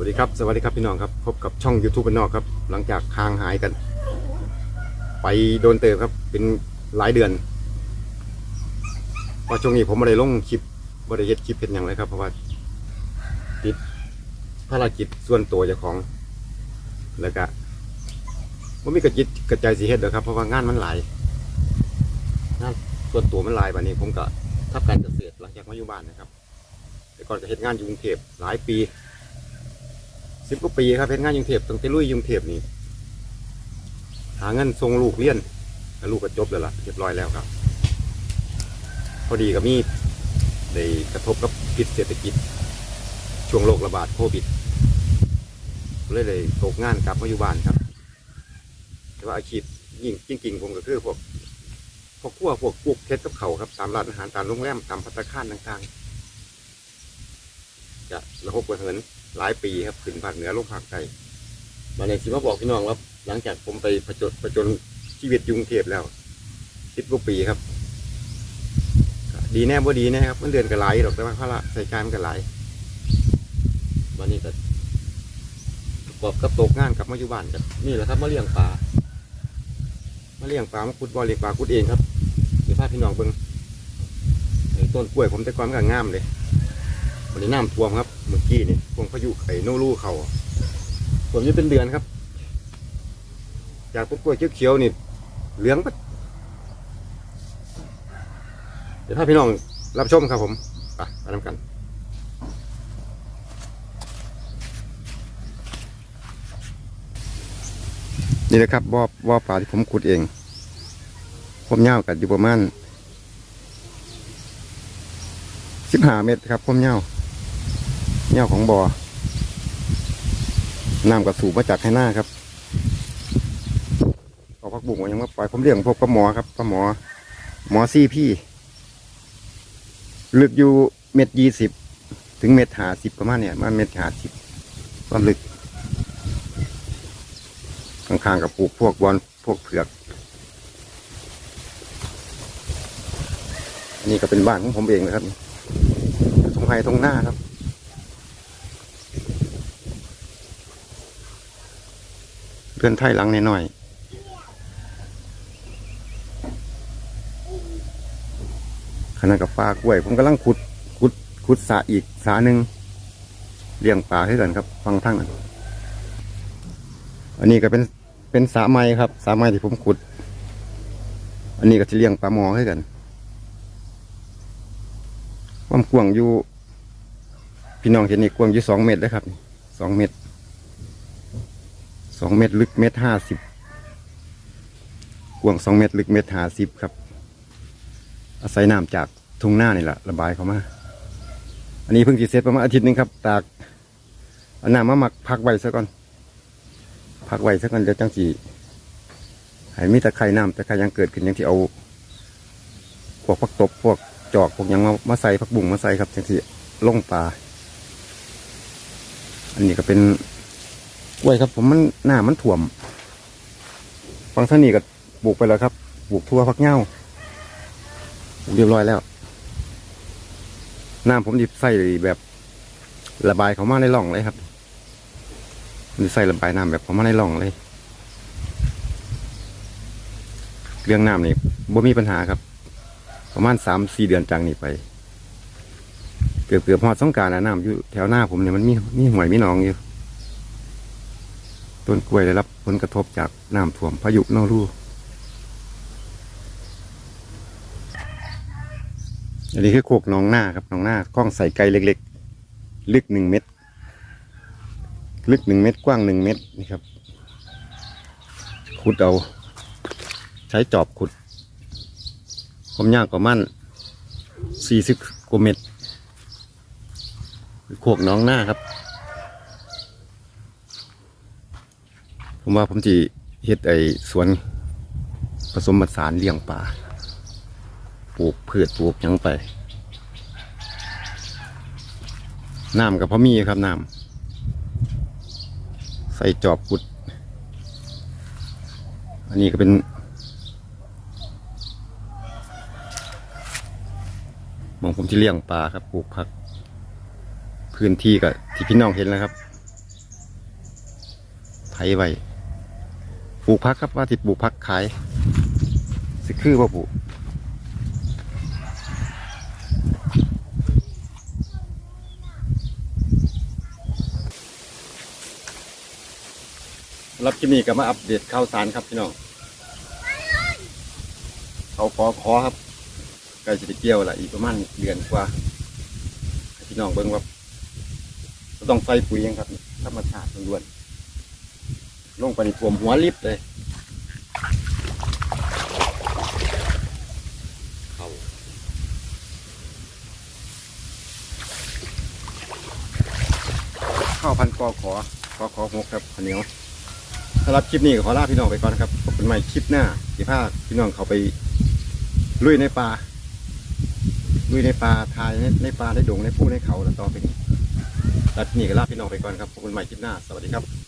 วัสดีครับสวัสดีครับพี่น้องครับพบกับช่อง YouTube บ้านนอกครับ หลังจากห่างหายกัน ไปโดนเติมครับ เป็นหลายเดือนเพราะช่วงนี้ผมไม่ได้ลงคลิปไม่ได้เฮ็ดคลิปเป็นอย่างไรครับ เพราะว่าติดภารกิจส่วนตัวเจ้าของ แล้วก็ผมมีกระจิตกระใจสีเฮ็ดเด้อครับเพราะว่างานมันหลายงานส่วนตัวมันหลายแบบนี้ผมก็ทับการเกษตรหลังจากมาอยู่บ้านนะครับแต่ก่อนก็เฮ็ดงานอยู่กรุงเทพหลายปี สิบกว่าปีครับเฮ็ดงานยุงเทพตั้งแต่ลุยยุงเทพนี่หาเงินส่งลูกเรียนแล้วลูกก็จบแล้วล่ะเรียบร้อยแล้วครับ พอดีกับมีได้กระทบกับพิษเศรษฐกิจ ช่วงโรคระบาดโควิดเลยเลยตกงานกลับมาอยู่บ้านครับ แต่ว่าอาชีพยิ่งจริงๆผมก็คือพวกพวกขั้วพวกปลูกเพชรกับเขาครับตามร้านอาหารตามโรงแรมตามพัตตาคารต่างๆจะระหกระเหิน หลายปีครับขึ้นภาคเหนือลงภาคใต้มาในสิมาบอกพี่น้องว่าหลังจากผมไปประจนประจนชีวิตยุงเทพแล้วสิบกว่าปีครับ ดีแน่บ่ดีแน่ครับมันเดือนก็หลายดอกแต่ว่าภาระใส่การมันก็หลายวันนี้ก็ประกอบกับตกงานกับมาอยู่บ้านกันนี่แหละครับมาเลี้ยงปลามาเลี้ยงปลามาขุดบ่อเลี้ยงปลาขุดเองครับเดี๋ยวพาพี่น้องเบิ่งต้นกล้วยผมแต่ก่อนมันก็งามเลย วันนี้น้ำท่วมครับ เมื่อกี้นี่พวงพายุไข่โนรูเขาผมจะเป็นเดือนครับ จากต้นกล้วยเขียวๆนี่เหลืองปัดเดี๋ยวถ้าพี่น้องรับชมครับผมไปไปทำกันนี่นะครับบ่อบ่อปลาที่ผมขุดเองผมยาวกันอยู่ประมาณสิบห้าเมตรครับผมยาว เงี้ยของบอ่อน้ำกระสูบมาจากให้หน้าครับเอาพักบุ้งยังมาปล่อยผมเลี้ยงพวกปลาหมอครับปลาหมอ หมอซี่พี่ลึกอยู่เม็ดยี่สิบถึงเม็ดหาสิบประมาณเนี่ยมันเม็ดหาสิบความลึกข้างๆกับปลูกพวกบอลพวกเผือกนนี้ก็เป็นบ้านของผมเองนะครับตรงไฮตรงหน้าครับ เรือนไทยหลังน้อยขณะกับปลากล้วย ผมกำลังขุดขุดขุดสระอีกสระหนึ่งเลี้ยงปลาให้กันครับ ฟังทั้งนั้นอันนี้ก็เป็นเป็นสระไม้ครับสระไม้ที่ผมขุด อันนี้ก็จะเลี้ยงปลาหมอให้กันความกว้างอยู่ พี่น้องเห็นนี่กว้างอยู่สองเมตรเลยครับสองเมตร สองเมตรลึกเมตรห้าสิบกว้างสองเมตรลึกเมตรห้าสิบครับ อาศัยน้ำจากทุ่งหน้านี่แหละระบายเข้ามา อันนี้เพิ่งจีเสร็จประมาณอาทิตย์หนึงครับ ตากเอาน้ำมาหมักพักไว้ซะก่อน พักไว้ซะก่อนเดี๋ยวจังสีให้มีตะไคร่น้ำตะไคร่ยังเกิดขึ้นยังที่เอาพวกพักตบพวกจอกพวกยังมามาใส่พักบุ่งมาใส่ครับจังสีล่งปลาอันนี้ก็เป็น กล้วยครับ ผมมันหน้ามันถ่วมฟังท่านี่ก็ปลูกไปแล้วครับปลูกทั่วพักเง่าปลูกเรียบร้อยแล้ว น้ำผมหยิบใส่แบบระบายเขามาในร่องเลยครับหรือใส่ระบายน้ำแบบเขามาในร่องเลย เรื่องน้ำนี่บ่มีปัญหาครับ ประมาณสามสี่เดือนจากนี้ไป เกือบเกือบพอดสงการารน้ำอยู่แถวหน้าผมเนี่ยมันมีมีหวยมีหนองอยู่ ต้นกล้วยได้รับผลกระทบจากน้ำท่วมพายุโนรูอันนี้คือโคกหนองหน้าครับหนองหน้ากล้องใส่ไกลเล็กๆ ลึกหนึ่งเมตร ลึกหนึ่งเมตรกว้างหนึ่งเมตรนี่ครับ ขุดเอา ใช้จอบขุดความยากประมาณสี่สิบกว่าเมตรโคกหน้องหน้าครับ ผมว่าผมจะเฮ็ดไอสวนผสมผสานเลี้ยงป่าปลูกพืชปลูกยังไปน้ำกับพ่อมีครับน้ำใส่จอบขุด อันนี้ก็เป็น มองผมที่เลี้ยงปลาครับปลูกผัก พื้นที่กับที่พี่น้องเห็นแล้วครับ ไถไว้ ปลูกพักครับว่าที่ปลูกพักขายสิคือว่าปลูกรับคลิปนี้ก็มาอัปเดตข่าวสารครับพี่น้องเขาขอขอครับใกล้จะได้เกี่ยวละอีกประมาณเดือนกว่าพี่น้องเบิ่งว่าต้องใส่ปุ๋ยยังครับธรรมชาติล้วนๆ ลงไปในท่วมหัวลิฟต์เลยเขาข้าวพันกอขอขอขอหกครับข้าวเหนียวสำหรับคลิปนี้ก็ขอลาพี่น้องไปก่อนนะครับพบกันใหม่คลิปหน้าที่พาพี่น้องเขาไปลุยในป่าลุยในป่าทายในในป่าในดงในภูในเขาแล้วต่อไปนี้สำหรับคลิปนี้ก็ลาพี่น้องไปก่อนครับพบกันใหม่คลิปหน้า สวัสดีครับ